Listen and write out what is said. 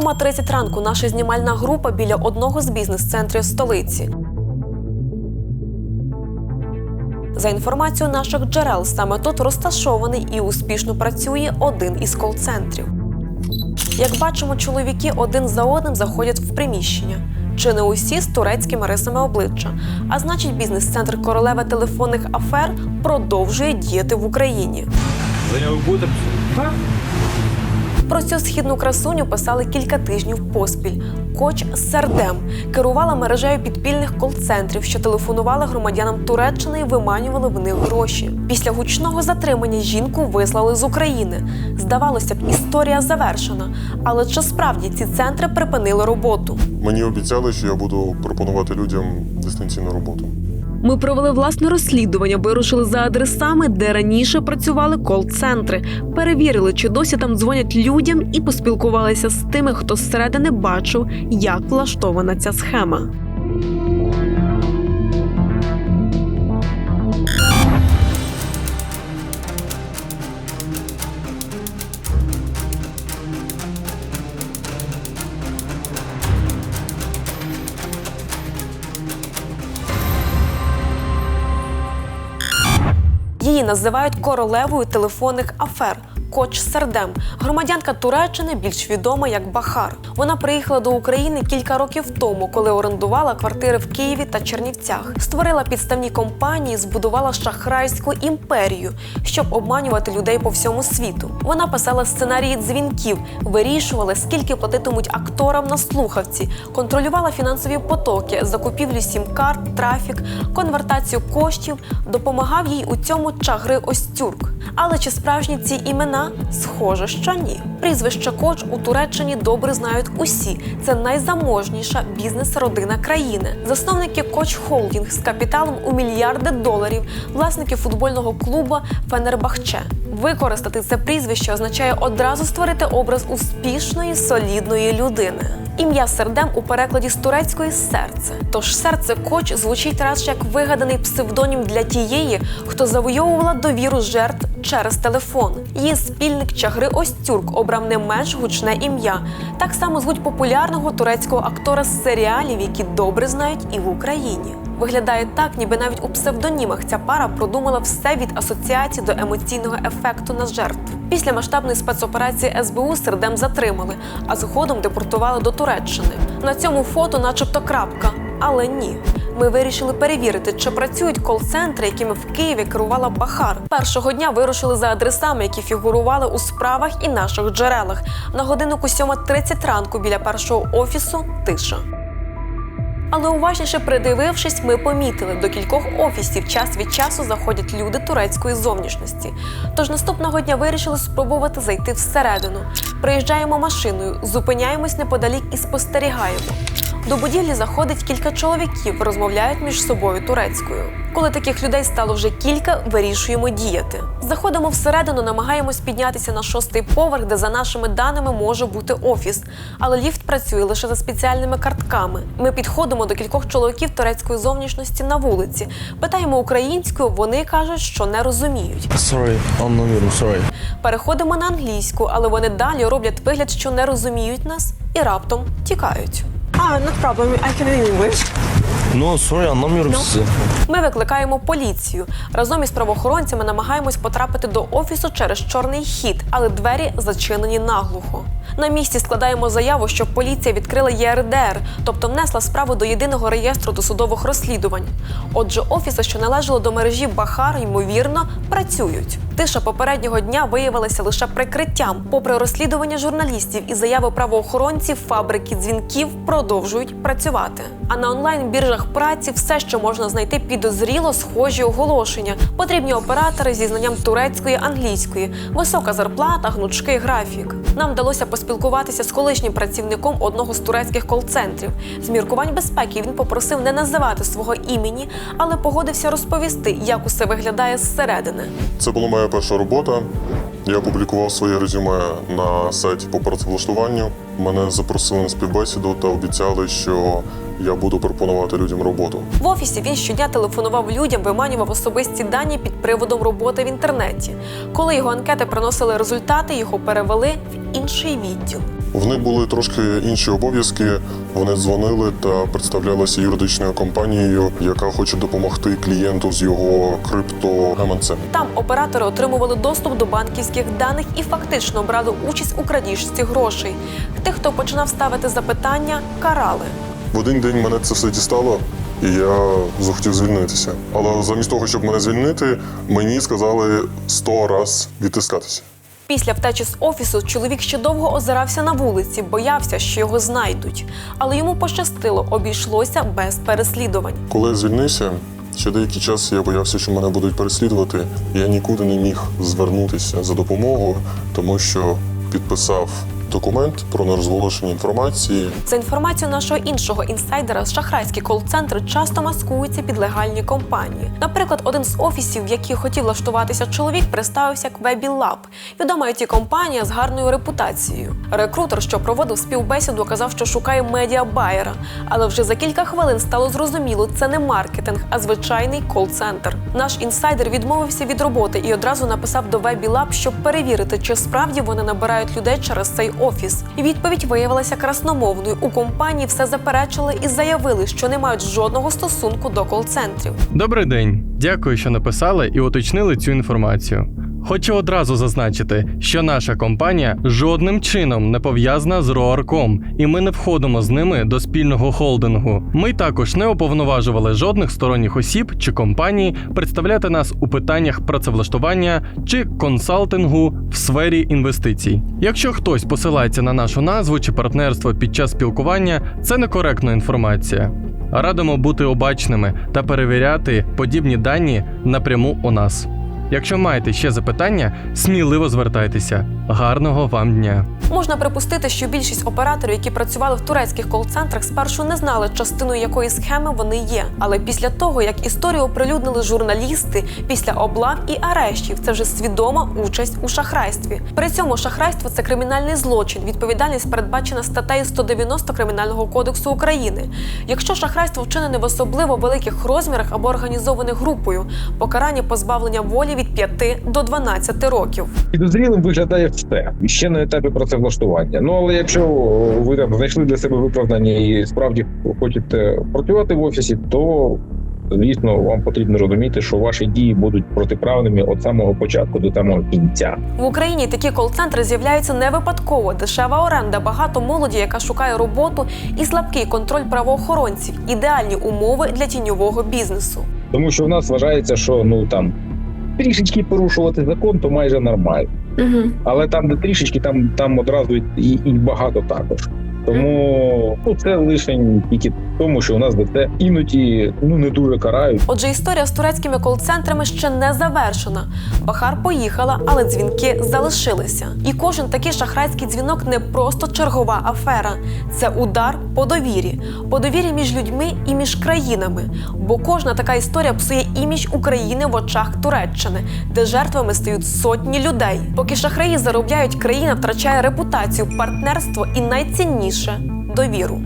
7.30 ранку наша знімальна група біля одного з бізнес-центрів столиці. За інформацією наших джерел, саме тут розташований і успішно працює один із кол-центрів. Як бачимо, чоловіки один за одним заходять в приміщення. Чи не усі з турецькими рисами обличчя? А значить, бізнес-центр королева телефонних афер продовжує діяти в Україні. Заяву будете? Про цю східну красуню писали кілька тижнів поспіль. Коч Сердем керувала мережею підпільних кол-центрів, що телефонували громадянам Туреччини і виманювали в них гроші. Після гучного затримання жінку вислали з України. Здавалося б, історія завершена. Але чи справді ці центри припинили роботу? Мені обіцяли, що я буду пропонувати людям дистанційну роботу. Ми провели власне розслідування, вирушили за адресами, де раніше працювали кол-центри, перевірили, чи досі там дзвонять людям, і поспілкувалися з тими, хто зсередини бачив, як влаштована ця схема. Її називають королевою телефонних афер. Коч Сердем, громадянка Туреччини, більш відома як Бахар. Вона приїхала до України кілька років тому, коли орендувала квартири в Києві та Чернівцях. Створила підставні компанії, збудувала шахрайську імперію, щоб обманювати людей по всьому світу. Вона писала сценарії дзвінків, вирішувала, скільки платитимуть акторам на слухавці, контролювала фінансові потоки, закупівлю сім-карт, трафік, конвертацію коштів, допомагав їй у цьому чагри Остюрк. Але чи справжні ці імена? Схоже, що ні. Прізвище коч у Туреччині добре знають усі. Це найзаможніша бізнес-родина країни. Засновники Коч Холдінг з капіталом у мільярди доларів, власники футбольного клубу Фенербахче. Використати це прізвище означає одразу створити образ успішної, солідної людини. Ім'я Сердем у перекладі з турецької серце. Тож серце коч звучить радше як вигаданий псевдонім для тієї, хто завойовувала довіру жертв через телефон. Її спільник Чагри Остюрк обрав не менш гучне ім'я. Так само звуть популярного турецького актора з серіалів, які добре знають і в Україні. Виглядає так, ніби навіть у псевдонімах ця пара продумала все від асоціації до емоційного ефекту на жертв. Після масштабної спецоперації СБУ Сердем затримали, а згодом депортували до Туреччини. На цьому фото, начебто, крапка. Але ні. Ми вирішили перевірити, чи працюють кол-центри, якими в Києві керувала Бахар. Першого дня вирушили за адресами, які фігурували у справах і наших джерелах. На годиннику 7.30 ранку біля першого офісу тиша. Але уважніше придивившись, ми помітили, до кількох офісів час від часу заходять люди турецької зовнішності. Тож наступного дня вирішили спробувати зайти всередину. Приїжджаємо машиною, зупиняємось неподалік і спостерігаємо. До будівлі заходить кілька чоловіків, розмовляють між собою турецькою. Коли таких людей стало вже кілька, вирішуємо діяти. Заходимо всередину, намагаємось піднятися на шостий поверх, де за нашими даними може бути офіс. Але ліфт працює лише за спеціальними картками. Ми підходимо до кількох чоловіків турецької зовнішності на вулиці. Питаємо українською, вони кажуть, що не розуміють. Sorry, anlamıyorum, sorry. Переходимо на англійську, але вони далі роблять вигляд, що не розуміють нас, і раптом тікають. Ah, not problem. I can read English. No, sorry, anlamıyorum sizi. Ми викликаємо поліцію. Разом із правоохоронцями намагаємось потрапити до офісу через чорний хід, але двері зачинені наглухо. На місці складаємо заяву, що поліція відкрила ЄРДР, тобто внесла справу до єдиного реєстру досудових розслідувань. Отже, офіси, що належали до мережі Бахар, ймовірно, працюють. Тиша попереднього дня виявилася лише прикриттям. Попри розслідування журналістів і заяви правоохоронців, фабрики дзвінків продовжують працювати. А на онлайн-біржах праці все, що можна знайти підозріло схожі оголошення. Потрібні оператори зі знанням турецької, англійської, висока зарплата, гнучкий графік. Нам вдалося поспілкуватися з колишнім працівником одного з турецьких кол-центрів. З міркувань безпеки він попросив не називати свого імені, але погодився розповісти, як усе виглядає зсередини. Це була моя перша робота. Я публікував своє резюме на сайті по працевлаштуванню. Мене запросили на співбесіду та обіцяли, що я буду пропонувати людям роботу. В офісі він щодня телефонував людям, виманював особисті дані під приводом роботи в інтернеті. Коли його анкети приносили результати, його перевели в інший відділ. В них були трошки інші обов'язки. Вони дзвонили та представлялися юридичною компанією, яка хоче допомогти клієнту з його криптогаманцем. Там оператори отримували доступ до банківських даних і фактично брали участь у крадіжці грошей. Тих, хто починав ставити запитання, карали. В один день мене це все дістало, і я захотів звільнитися. Але замість того, щоб мене звільнити, мені сказали сто раз відтискатися. Після втечі з офісу чоловік ще довго озирався на вулиці, боявся, що його знайдуть. Але йому пощастило, обійшлося без переслідувань. Коли я звільнився, ще деякий час я боявся, що мене будуть переслідувати. Я нікуди не міг звернутися за допомогою, тому що підписав документ про нерозголошення інформації. За інформацією нашого іншого інсайдера, шахрайські кол-центри часто маскуються під легальні компанії. Наприклад, один з офісів, в який хотів влаштуватися чоловік, представився як WebiLab, відома it компанія з гарною репутацією. Рекрутер, що проводив співбесіду, казав, що шукає медіабайера. Але вже за кілька хвилин стало зрозуміло, це не маркетинг, а звичайний кол-центр. Наш інсайдер відмовився від роботи і одразу написав до WebiLab, щоб перевірити, чи справді вони набирають людей через цей офіс. Відповідь виявилася красномовною. У компанії все заперечили і заявили, що не мають жодного стосунку до кол-центрів. Добрий день. Дякую, що написали і уточнили цю інформацію. Хочу одразу зазначити, що наша компанія жодним чином не пов'язана з Роарком, і ми не входимо з ними до спільного холдингу. Ми також не уповноважували жодних сторонніх осіб чи компаній представляти нас у питаннях працевлаштування чи консалтингу в сфері інвестицій. Якщо хтось посилається на нашу назву чи партнерство під час спілкування, це некоректна інформація. Радимо бути обачними та перевіряти подібні дані напряму у нас. Якщо маєте ще запитання, сміливо звертайтеся. Гарного вам дня! Можна припустити, що більшість операторів, які працювали в турецьких кол-центрах, спершу не знали, частиною якої схеми вони є. Але після того, як історію оприлюднили журналісти, після облав і арештів, це вже свідома участь у шахрайстві. При цьому шахрайство це кримінальний злочин. Відповідальність передбачена статтею 190 Кримінального кодексу України. Якщо шахрайство вчинене в особливо великих розмірах або організоване групою, покарання позбавлення волі від 5 до 12 років. Підозрілим виглядає все ще на етапі працевлаштування. Ну але якщо ви там знайшли для себе виправдання і справді хочете працювати в офісі, то звісно вам потрібно розуміти, що ваші дії будуть протиправними від самого початку до самого кінця. В Україні такі кол-центри з'являються не випадково. Дешева оренда, багато молоді, яка шукає роботу, і слабкий контроль правоохоронців ідеальні умови для тіньового бізнесу. Тому що в нас вважається, що ну там трішечки порушувати закон, то майже нормально. Але там, де трішечки, там, там одразу і, і багато також. Тому ну, це лише тільки тому, що у нас це іноді ну не дуже карають. Отже, історія з турецькими кол-центрами ще не завершена. Бахар поїхала, але дзвінки залишилися. І кожен такий шахрайський дзвінок не просто чергова афера, це удар по довірі, по довірі між людьми і між країнами. Бо кожна така історія псує імідж України в очах Туреччини, де жертвами стають сотні людей. Поки шахраї заробляють, країна втрачає репутацію, партнерство і найцінніше довіру.